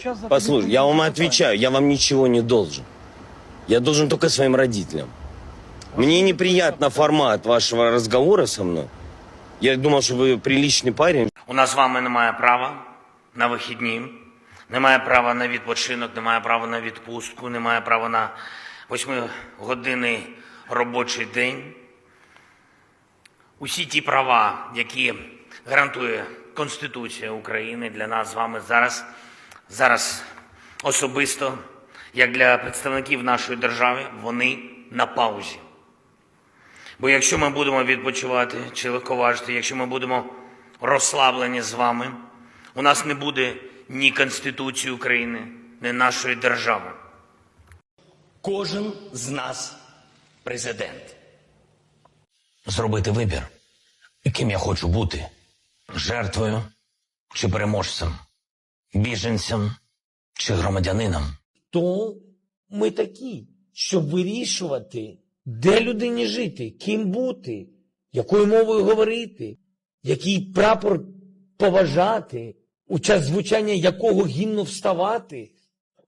х- послушай, я вам отвечаю, я вам ничего не должен. Я должен только своим родителям. Мне неприятно формат вашего разговора со мной. Я думал, что вы приличный парень. У нас з вами немає права на вихідні, немає права на відпочинок, немає права на відпустку, немає права на восьмигодинний робочий день. Усі ті права, які гарантує Конституція України для нас з вами зараз, зараз особисто, як для представників нашої держави, вони на паузі. Бо якщо ми будемо відпочивати чи легковажити, якщо ми будемо розслаблені з вами, у нас не буде ні Конституції України, ні нашої держави. Кожен з нас президент. Зробити вибір, ким я хочу бути: жертвою чи переможцем, біженцем чи громадянином. То ми такі, щоб вирішувати, де людині жити, ким бути, якою мовою говорити, який прапор поважати, у час звучання якого гімну вставати.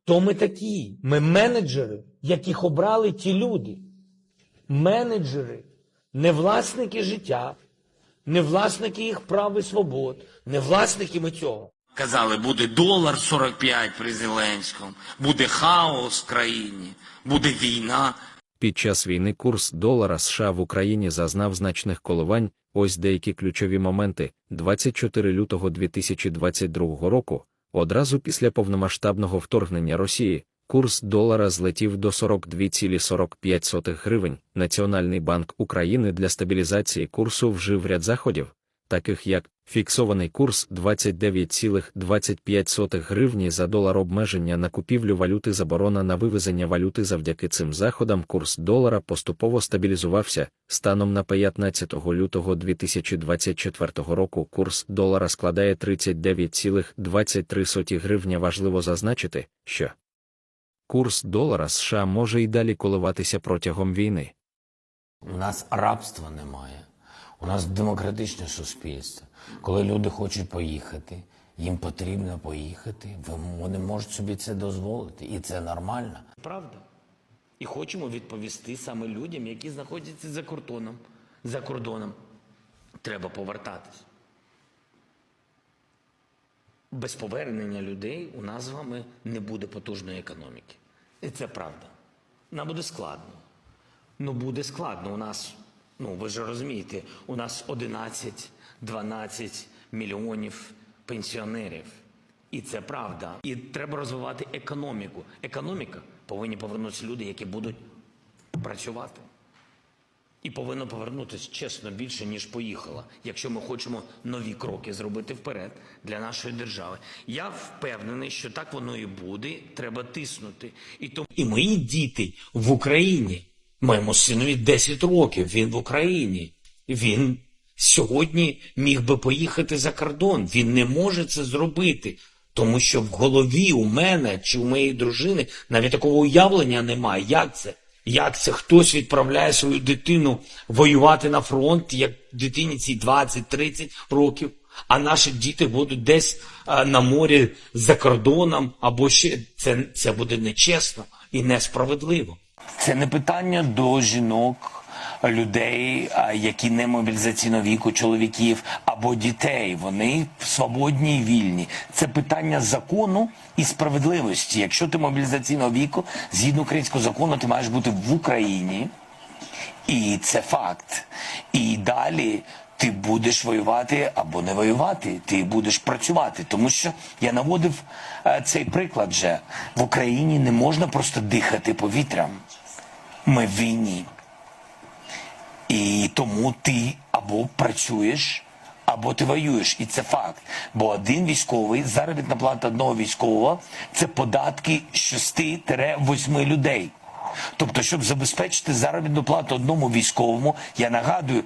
То ми такі, ми менеджери, яких обрали ті люди. Менеджери, не власники життя, не власники їх прав і свобод, не власники ми цього. Казали, буде долар 45 при Зеленському, буде хаос в країні, буде війна. Під час війни курс долара США в Україні зазнав значних коливань. Ось деякі ключові моменти. 24 лютого 2022 року, одразу після повномасштабного вторгнення Росії, курс долара злетів до 42,45 гривень. Національний банк України для стабілізації курсу вжив ряд заходів, таких як фіксований курс 29,25 гривні за долар обмеження на купівлю валюти заборона на вивезення валюти завдяки цим заходам курс долара поступово стабілізувався. Станом на 15 лютого 2024 року курс долара складає 39,23 гривня. Важливо зазначити, що курс долара США може і далі коливатися протягом війни. У нас рабства немає. У нас демократичне суспільство. Коли люди хочуть поїхати, їм потрібно поїхати. Вони можуть собі це дозволити, і це нормально. Правда. І хочемо відповісти саме людям, які знаходяться за кордоном. За кордоном треба повертатись. Без повернення людей у нас з вами не буде потужної економіки. І це правда. Нам буде складно. Ну, буде складно. У нас, ну ви ж розумієте, у нас 11-12 мільйонів пенсіонерів. І це правда. І треба розвивати економіку. Економіка повинні повернутися люди, які будуть працювати. І повинно повернутися чесно більше, ніж поїхала, якщо ми хочемо нові кроки зробити вперед для нашої держави. Я впевнений, що так воно і буде. Треба тиснути. І тому і мої діти в Україні. Моєму синові 10 років. Він в Україні. Він сьогодні міг би поїхати за кордон. Він не може це зробити. Тому що в голові у мене чи у моєї дружини навіть такого уявлення немає. Як це? Як це хтось відправляє свою дитину воювати на фронт, як дитині цій 20-30 років, а наші діти будуть десь а, на морі за кордоном, або ще це, це буде нечесно і несправедливо. Це не питання до жінок, людей, які не мобілізаційного віку, чоловіків або дітей. Вони свободні і вільні. Це питання закону і справедливості. Якщо ти мобілізаційного віку, згідно українського закону, ти маєш бути в Україні. І це факт. І далі ти будеш воювати або не воювати, ти будеш працювати. Тому що я наводив е, цей приклад вже в Україні не можна просто дихати повітрям. Ми в війні. І тому ти або працюєш, або ти воюєш. І це факт. Бо один військовий, заробітна плата одного військового це податки 6-8 людей. Тобто, щоб забезпечити заробітну плату одному військовому, я нагадую,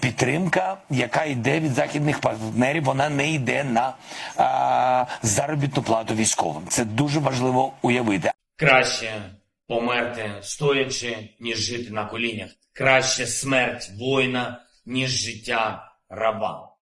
підтримка, яка йде від західних партнерів, вона не йде на а, заробітну плату військовим. Це дуже важливо уявити. Краще померти стоячи, ніж жити на колінях. Краще смерть воїна, ніж життя раба.